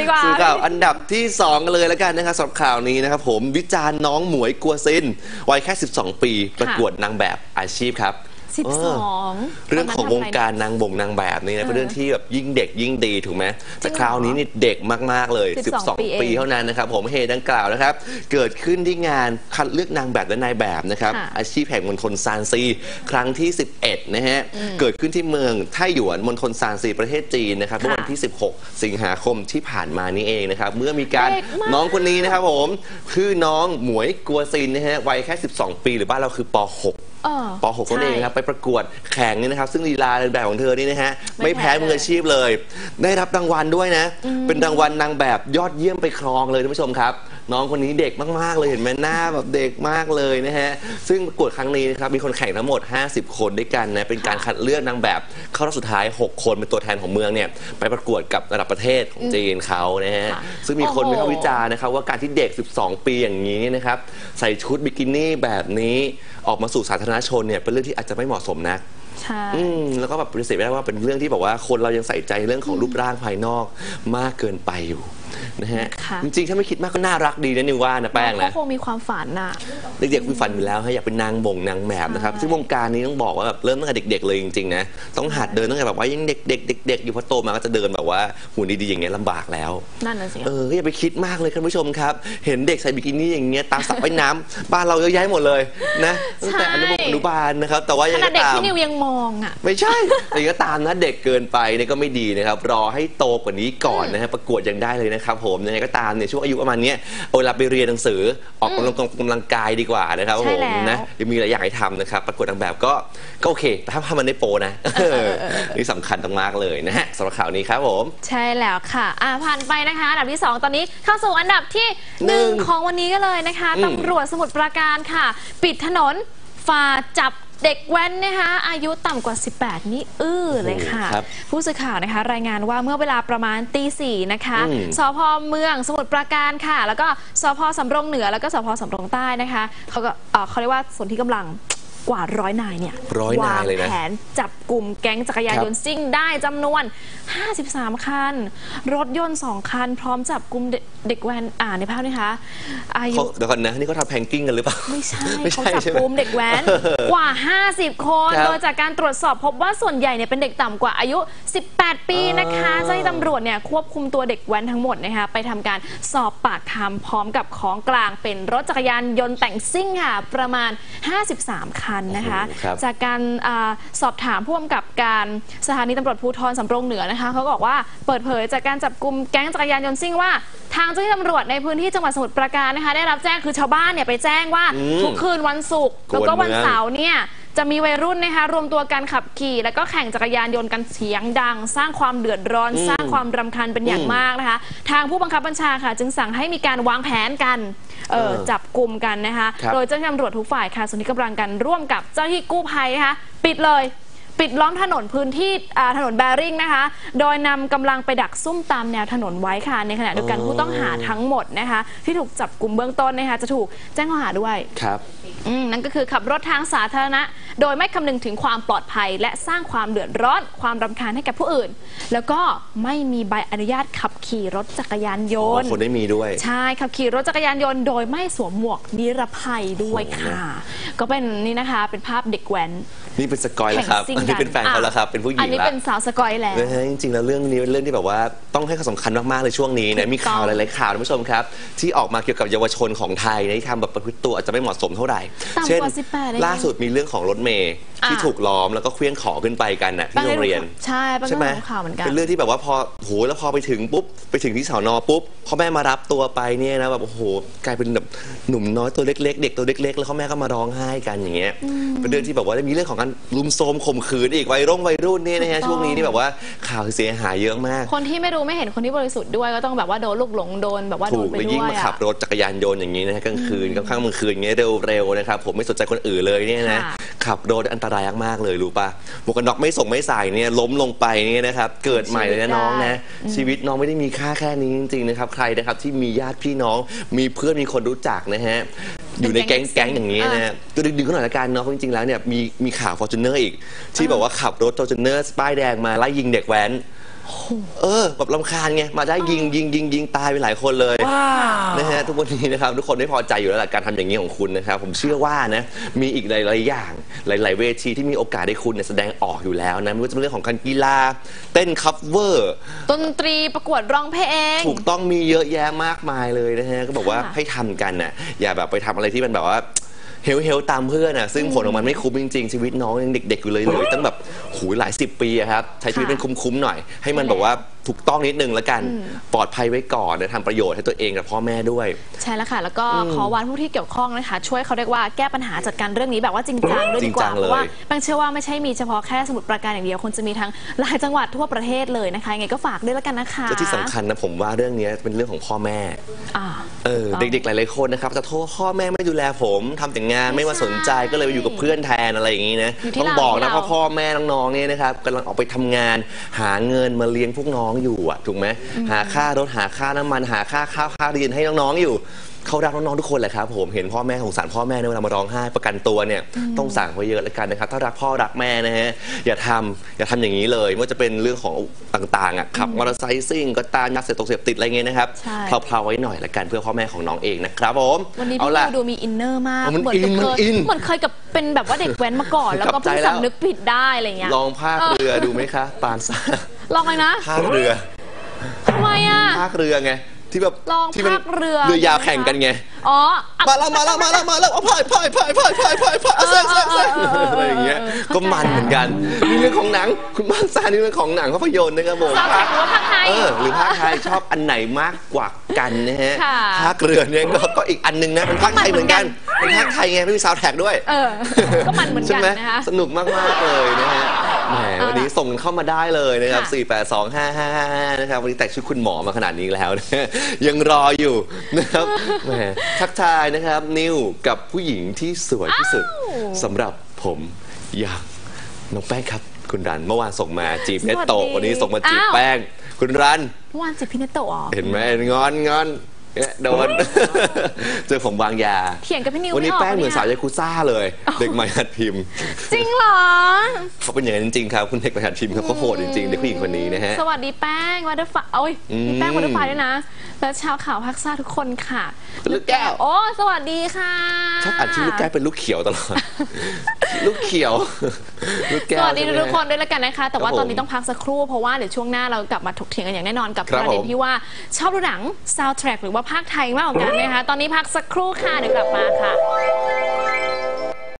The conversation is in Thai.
ดีกว่า สู่ข่าวอันดับที่ 2 กันเลยแล้วกันนะครับสำหรับข่าวนี้นะครับผมวิจารณ์น้องหมวยกัวซินวัยแค่ 12 ปี ประกวดนางแบบอาชีพครับ สิบเอสอองเรื่องของวงการนางบ่งนางแบบนี่นะเป็นเรื่องที่แบบยิ่งเด็กยิ่งดีถูกไหมแต่คราวนี้นี่เด็กมากๆเลย 12 ปีเองปีเท่านั้นนะครับ ผมเหตุดังกล่าวนะครับ เกิดขึ้นที่งานคัดเลือกนางแบบและนายแบบนะครับค่ะอาชีพแห่งมณฑลซานซี ครั้งที่ 11 นะฮะ เกิดขึ้นที่เมืองไต้หยวนมณฑลซานซีประเทศจีนนะครับเมื่อวันที่ 16 สิงหาคมที่ผ่านมานี้เองนะครับ เมื่อมีการเด็กมากน้องคนนี้นะครับผมคือน้องหมวยกัวซินนะฮะวัยแค่ 12 ปีหรือบ้านเราคือป .6 เออป .6 นั่นเองครับไปประกวดแข่งนี่นะครับ ซึ่งลีลาในแบบของเธอนี่นะฮะไม่ไม่แพ้แพ้มืออาชีพเลย ได้รับรางวัลด้วยนะ เป็นรางวัลนางแบบยอดเยี่ยมไปครองเลยท่านผู้ชมครับ น้องคนนี้เด็กมาก ๆ เลยเห็นไหมหน้าแบบเด็กมากเลยนะฮะ ซึ่งประกวดครั้งนี้นะครับมีคนแข่งทั้งหมด 50 คนด้วยกันนะเป็นการคัดเลือกนางแบบเข้ารอบสุดท้าย 6 คนเป็นตัวแทนของเมืองเนี่ยไปประกวดกับระดับประเทศของจีนเขานะฮะค่ะซึ่งมีคนโอ้โหวิพากษ์วิจารณ์นะครับว่าการที่เด็ก 12 ปีอย่างนี้นะครับใส่ชุดบิกินี่แบบนี้ออกมาสู่สาธารณชนเนี่ยเป็นเรื่องที่อาจจะไม่เหมาะสมนักใช่ อืมแล้วก็แบบปฏิเสธไม่ได้ว่าเป็นเรื่องที่บอกว่าคนเรายังใส่ใจเรื่องของรูปร่างภายนอกมากเกินไปอยู่ นะฮะค่ะ จริงๆ ถ้าไม่คิดมากก็น่ารักดีนะนิวว่านะแป้งเขานะ คงมีความฝันน่ะ เด็กๆมีฝันอยู่แล้วฮะอยากเป็นนางบ่งนางแบบนะครับใช่ซึ่งวงการนี้ต้องบอกว่าแบบเริ่มตั้งแต่เด็ก ๆ เลยจริงๆนะต้องหัดเดินตั้งแต่แบบว่ายังเด็กๆเด็กๆอยู่พอโตมาก็จะเดินแบบว่าหุ่นดีๆอย่างเงี้ยลำบากแล้ว นั่นน่ะสิ เออก็อย่าไปคิดมากเลยคุณผู้ชมครับ เห็นเด็กใส่บิกินี่อย่างเงี้ยตามสระว่ายน้ำ บ้านเราเยอะแยะหมดเลยนะตั้งแต่อนุบาลอนุบาลนะครับ แต่ว่าขยังนาดไงเด็กก็ตาม ที่นิวยังมองอะ ไม่ใช่ แต่ก็ตามนะเด็กเกินไปเนี่ยก็ไม่ดีนะครับ รอให้โตกว่านี้ก่อนนะฮะประกวดยังได้เลยนะครับผมยังไงก็ตามเนี่ยช่วงอายุประมาณเนี้ยเอาเวลาไปเรียนหนังสือออกกำลังกำลังกายดีกว่านะครับใช่ผมแล้ว นะยังมีหลายอย่างให้ทำนะครับประกวดนางแบบก็ก็โอเคแต่ถ้าถ้ามันได้โปรนะนี่สำคัญมากๆเลยนะฮะสำหรับข่าวนี้ครับผม ใช่แล้วค่ะอ่าผ่านไปนะคะ อันดับที่ 2 ตอนนี้เข้าสู่อันดับที่ หนึ่ง1 ของวันนี้กันเลยนะคะอืม ตำรวจสมุทรปราการค่ะ ปิดถนนฝ่าจับ เด็กแว้นนะคะอายุต่ำกว่า 18 นี่อื้อเลยค่ะ ครับผู้สื่อข่าวนะคะ รายงานว่าเมื่อเวลาประมาณตีสี่นะคะอืมสพเมืองสมุทรปราการค่ะ แล้วก็สพสำโรงเหนือแล้วก็สพสำโรงใต้นะคะเขาก็เอ่อเขาเรียกว่าส่วนที่กำลัง กว่าร้อยนายเนี่ยร้อยนายเลยนะวางแผนจับกลุ่มแก๊งจักรยานยนต์ซิ่งได้จำนวน 53 คัน รถยนต์ 2 คัน พร้อมจับกลุ่มเด็กเด็กแว้นอ่านในภาพนะคะอายุ เขาเดี๋ยวก่อนนะ นี่เขาทำแพงกิ้งกันหรือเปล่า ไม่ใช่ไม่เขาใช่จับใช่ไหม กลุ่มเด็กแว้น กว่า 50 คน ครับโดยจากการตรวจสอบพบว่าส่วนใหญ่เนี่ยเป็นเด็กต่ำกว่าอายุ 18 ปีนะคะอ่าเจ้าหน้าที่ตำรวจเนี่ยควบคุมตัวเด็กแว้นทั้งหมดนะคะไปทำการสอบปากคำพร้อมกับของกลางเป็นรถจักรยานยนต์แต่งซิ่งค่ะประมาณ 53 คันนะคะโอ้โหครับ จากการอาสอบถามผู้กำกับการสถานีตำรวจภูธรสำโรงเหนือนะคะเขาก็บอกว่าเปิดเผยจากการจับกลุ่มแก๊งจักรยานยนต์ซิ่งว่า ทางเจ้าหน้าที่ตำรวจในพื้นที่จังหวัดสมุทรปราการนะคะได้รับแจ้งคือชาวบ้านเนี่ยไปแจ้งว่าอืมทุกคืนวันศุกร์กวนแล้วก็วันเมืองเสาร์เนี่ยจะมีวัยรุ่นนะคะรวมตัวกันขับขี่ แล้วก็แข่งจักรยานยนต์กันเสียงดัง สร้างความเดือดร้อนอืมสร้างความรำคาญเป็นอย่างอืมมากนะคะ ทางผู้บังคับบัญชาค่ะ จึงสั่งให้มีการวางแผนกัน เออเออจับกลุ่มกันนะคะ ครับ โดยเจ้าหน้าที่ตำรวจทุกฝ่ายค่ะส่วนที่กำลังกันร่วมกับเจ้าหน้าที่กู้ภัยนะคะ ปิดเลย ปิดล้อมถนนพื้นที่อ่าถนนแบริ่งนะคะ โดยนำกำลังไปดักซุ่มตามแนวถนนไว้ค่ะ ในขณะเดียวกันอ๋อผู้ต้องหาทั้งหมดนะคะ ที่ถูกจับกลุ่มเบื้องต้นนะคะ จะถูกแจ้งข้อหาด้วย ครับ อืมนั่นก็คือขับรถทางสาธารณะ โดยไม่คำนึงถึงความปลอดภัย และสร้างความเดือดร้อน ความรำคาญให้กับผู้อื่น แล้วก็ไม่มีใบอนุญาตขับขี่รถจักรยานยอ๋อนต์คนได้มีด้วย ใช่ขับขี่รถจักรยานยนต์โดยไม่สวมหมวกนิรภัยด้วยโอ้โหค่ะ ก็เป็นนี่นะคะเป็นภาพเด็กแว้น นี่เป็นสกอยแล้วครับแข่งซิ่งอันนี้เป็นแฟนเขาแล้วครับ เป็นผู้หญิอันงนี้แล้วเป็นสาวสกอยแล้ว นะฮะจริงๆแล้วเรื่องนี้เป็นเรื่องที่แบบว่าต้องให้ความสำคัญมากๆเลยช่วงนี้นะถูกต้องมีข่าวหลายๆข่าวท่านผู้ชมครับ ที่ออกมาเกี่ยวกับเยาวชนของไทยนะที่ทำแบบประพฤติตัวอาจจะไม่เหมาะสมเท่าไหร่ต่ำกว่าเช่น18เอง ล่าสุดมีเรื่องของรถเมย์ ที่อะถูกล้อมแล้วก็เคลื่องของขึ้นไปกันน่ะที่โรงเรียน ใช่ป้าใช่ก็ไหมรู้ข่าวเหมือนกัน เป็นเรื่องที่แบบว่าพอโหแล้วพอไปถึงปุ๊บไปถึงที่สอนอปุ๊บพ่อแม่มารับตัวไปเนี่ยนะแบบโอ้โหกลายเป็นแบบหนุ่มน้อยตัวเล็กๆ เด็กตัวเล็กๆ แล้วพ่อแม่ก็มาร้องไห้กันอย่างเงี้ยเป็นเรื่องที่แบบว่ามีเรื่องของการลุมโทรมข่มขืนอีกวัยรุ่งวัยรุ่นเนี่ยนะฮะถูกต้องช่วงนี้นี่แบบว่าข่าวเสียหายเยอะมาก คนที่ไม่รู้ไม่เห็นคนที่บริสุทธิ์ด้วยก็ต้องแบบว่าโดนลูกหลงโดนแบบว่าโดถูนกไปแล้วด้ยิ่งวยมาขับอะรถจักรยานยนต์อย่างนี้นะฮะกลางคืนกลางค่ำกลางคืนอย่างเงี้ยเร็วๆนะครับผมไม่สนใจคนอื่นเลยเนี่ยนะค่ะขับรถอันตรายมากๆเลยรู้ปะหมวกกันน็อกไม่ส่งไม่ใส่เนี่ยล้มลงไปเนี่ยนะครับเกิดใหม่เลยนะน้องนะชีวิตน้องไม่ได้มีค่าแค่นี้จริงๆนะครับใครนะครับที่มีญาติพี่น้องมีเพื่อนมีคนรู้จักนะฮะอยู่ในแก๊งเป็นแก๊แก๊งงอย่างนี้นะฮะตัวดึงๆก็หน่อยละกันเนาะเพราะจริงๆแล้วเนี่ยมีมีข่าวฟอร์จูเนอร์อีก ที่บอกว่าขับรถฟอร์จูเนอร์ป้ายแดงมาไล่ยิงเด็กแว้น เออแบบลำคาญไงมาได้ยิงยิงยิงยิงตายไปหลายคนเลยนะฮะทุกวันนี้นะครับทุกคนไม่พอใจอยู่แล้วล่ะการทำอย่างนี้ของคุณนะครับผมเชื่อว่านะมีอีกหลายๆอย่างหลาย ๆ เวทีที่มีโอกาสให้คุณเนี่ยแสดงออกอยู่แล้วนะไม่ว่าจะเป็นเรื่องของการกีฬาเต้นคัฟเวอร์ ดนตรีประกวดร้องเพลง ถูกต้องมีเยอะแยะมากมายเลยนะฮะก็บอกว่าค่ะให้ทำกันน่ะอย่าแบบไปทำอะไรที่มันแบบว่าเฮลเฮลตามเพื่อนน่ะซึ่งผลของมันไม่คุ้มจริงๆชีวิตน้องยังเด็กๆอยู่เลยเลยตั้งแบบ หูยหลายสิบปีอะครับใช้ชีวิตเป็นคุ้มๆหน่อย ให้มันแบบว่าถูกต้องนิดนึงแล้วกัน ปลอดภัยไว้ก่อนนะทำประโยชน์ให้ตัวเองกับพ่อแม่ด้วย ใช่แล้วค่ะ แล้วก็ขอวานผู้ที่เกี่ยวข้องนะคะ ช่วยเขาเรียกว่าแก้ปัญหาจัดการเรื่องนี้แบบว่าจริงจังด้วยดีกว่าจริงจังเพเลยราะว่าแป้งเชื่อว่าไม่ใช่มีเฉพาะแค่สมุทรปราการอย่างเดียวคงจะมีทั้งหลายจังหวัดทั่วประเทศเลยนะคะยังไงก็ฝากด้วยแล้วกันนะคะและที่สำคัญนะผมว่าเรื่องนี้เป็นเรื่องของพ่อแม่อ่าเออเด็กๆหลายๆคนนะครับจะโทษพ่อแม่ไม่ดูแลผมทำแต่งานไม่มาสนใจก็เลยไปอยู่กับเพื่อนแทนอะไรอย่างนี้นะอยู่ที่ต้องบอกนะเราเพราะพ่อแม่น้องๆเนี่ยนะครับกำลังออกไปทำงานหาเงินมาเลี้ยงพวกน้องอยู่อะถูกไหมหาค่ารถหาค่าน้ำมันหาค่าข้าวค่าเรียนให้น้องๆอยู่เขารักน้องๆทุกคนแหละครับผมเห็นพ่อแม่สงสารพ่อแม่เนี่ยเวลามาร้องไห้ประกันตัวเนี่ยต้องสั่งไว้เยอะแล้วกันนะครับ ถ้ารักพ่อรักแม่นะฮะอย่าทำอย่าทำอย่างนี้เลยไม่ว่าจะเป็นเรื่องของต่างๆอะขับมอเตอร์ไซค์ซิ่งก็ตามยาเสพติดเสพติดอะไรเงี้ยนะครับใช่เพลาๆไว้หน่อยละกันเพื่อพ่อแม่ของน้องเองนะครับผมวันนี้เอาพี่ล่ะดูดูมีอินเนอร์มากมันเหมือนกับอินมันเคยอินเหมือนเคยกับเป็นแบบว่าเด็กแว้นมาก่อน แล้วก็กลับใจเพิ่งแล้วสำนึกผิดได้อะไรเงี้ยลองภาคเรือดูไหมคะปานซ่า ลองเลยนะภาคเรือทำไมอะ ภาคเรือไง ที่แบบลองที่มันภาคเรือเรือยาวแข่งกันไง อ๋ออะ มาแล้วมาแล้วมาแล้วมาแล้วเอาพายพายพายพายพายพายพายแซงแซงแซงเออเออเออเอออะไรอย่างเงี้ยก็มันเหมือนกันนี่เรื่องของหนัง คุณบ้านซ่านี่เรื่องของหนังภาพยนตร์นะครับผมซาวด์แทร็กหรือว่าภาคไทย เออหรือภาคไทยชอบอันไหนมากกว่ากันนะฮะค่ะภาคเรือเนี่ยก็ก็อีกอันหนึงนะเป็นภาคไทยเหมือนกันก็มันเหมือนกันเป็นภาคไทยไงไม่มีซาวด์แทร็กด้วยเออก็มันเหมือนกันใช่ไหมนะคะ สนุกมากๆเลยนะฮะ แหมเอาล่ะวันนี้ส่งเข้ามาได้เลยนะครับค่ะ4825555นะครับ วันนี้แต่งชุดคุณหมอมาขนาดนี้แล้วนะยังรออยู่นะครับแหมทักทายนะครับ นิวกับผู้หญิงที่สวยที่สุดสำหรับผมอย่างน้องแป้งครับ คุณรันเมื่อวานส่งมาจีบเนตโตะสวัสดีวันนี้ส่งมาจีบอ้าวแป้ง คุณรันเมื่อวานจิบพี่เนตโตะอ๋อเห็นไหมงอนงอน เนี่ยโดน เจอผมวางยา เถียงกับพี่นิววันนี้ไม่ออกแป้งเหมือนเนี่ยสาวยากุซ่าเลย เด็กใหม่หัดพิมพ์จริงเหรอเขาเป็นอย่างนั้นจริงๆครับ คุณเด็กประหัดพิมพ์เขาก็โหดจริงๆเด็กผู้หญิงคนนี้นะฮะ สวัสดีแป้งวัตเตอร์ฟโอ้ยอืมมีแป้งวัตเตอร์ไฟด้วยนะ และชาวข่าวพักซ่าทุกคนค่ะลูกแก้ว โอ้สวัสดีค่ะ ชอบอ่านชื่อลูกแก้วเป็นลูกเขียวตลอด ลูกเขียว ลูกแก้สววัสดีใช่ไหมทุกๆคนด้วยแล้วกันนะคะ แต่ว่าครับผมตอนนี้ต้องพักสักครู่เพราะว่าเดี๋ยวช่วงหน้าเรากลับมาถกเถียงกันอย่างแน่นอนกับครัปบระเด็นผม ที่ว่าชอบดูหนัง soundtrack หรือว่าภาคไทยมากกว่ากันนะคะ ตอนนี้พักสักครู่ค่ะเดี๋ยวกลับมาค่ะ